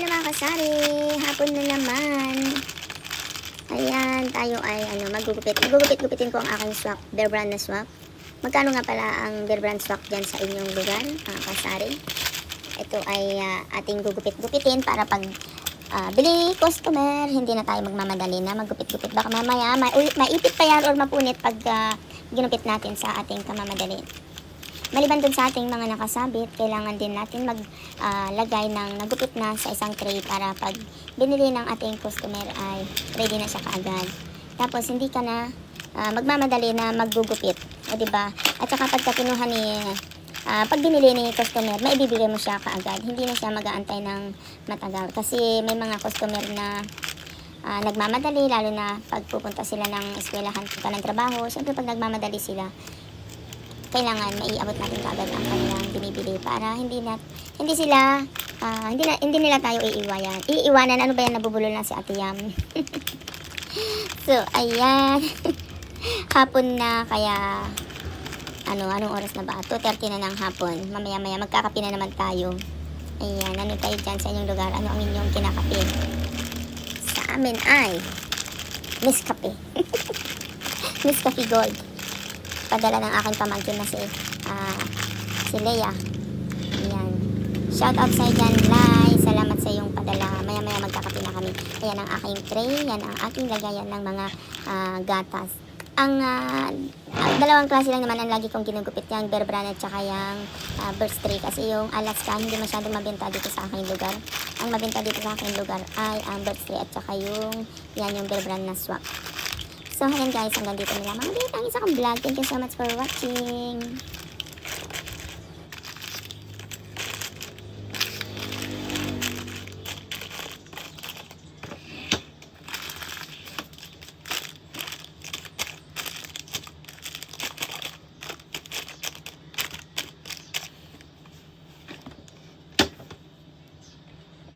Hello mga kasari, hapon na naman. Ayan, tayo ay ano, magugupit. Magugupit-gupitin ko ang aking swak, Bear Brand na swak. Magkano nga pala ang Bear Brand swak dyan sa inyong lugar, mga kasari? Ito ay ah, ating gugupit-gupitin para pag ah, bili customer, hindi na tayo magmamadali na maggupit-gupit. Baka mamaya may, maipit pa yan or mapunit pag ah, ginupit natin sa ating kamamadali. Maliban dun sa ating mga nakasabit, kailangan din natin maglagay ng nagupit na sa isang tray para pag binili ng ating customer ay ready na siya kaagad. Tapos hindi ka na ah, magmamadali na maggugupit. O di ba? At saka pagka kinuha ni ah, pag binili ni customer, maibibigay mo siya kaagad. Hindi na siya mag-aantay ng matagal. Kasi may mga customer na ah, nagmamadali, lalo na pag pupunta sila ng eskwelahan, punta ng trabaho. Siyempre pag nagmamadali sila, kailangan maiabot natin kaagad ang kanilang binibili para hindi na hindi sila ah, hindi na hindi nila tayo iiwanan. Iiwanan ano ba yan nabubulol na si Ate Yam. so ayan. hapon na kaya ano anong oras na ba? 2:30 na ng hapon. Mamaya-maya magkakape na naman tayo. Ayan, ano tayo dyan sa inyong lugar? Ano ang inyong kinakape? Sa amin ay Miss Cafe. Miss Cafe Gold padala ng aking pamangkin na si ah, si Leia. Ayan. Shout out sa dyan, Lai. Salamat sa iyong padala. Maya maya magkakape na kami. Ayan ang aking tray. Yan ang aking lagayan ng mga ah, gatas. Ang ah, dalawang klase lang naman ang lagi kong ginugupit. Yung Bear Brand at saka yung uh, Burst Tray. Kasi yung Alaska hindi masyadong mabenta dito sa aking lugar. Ang mabenta dito sa aking lugar ay ang Burst Tray at saka yung yan yung Bear Brand na swak. So, ayan guys, hanggang dito na lang mga bit ang isa kong vlog. Thank you so much for watching.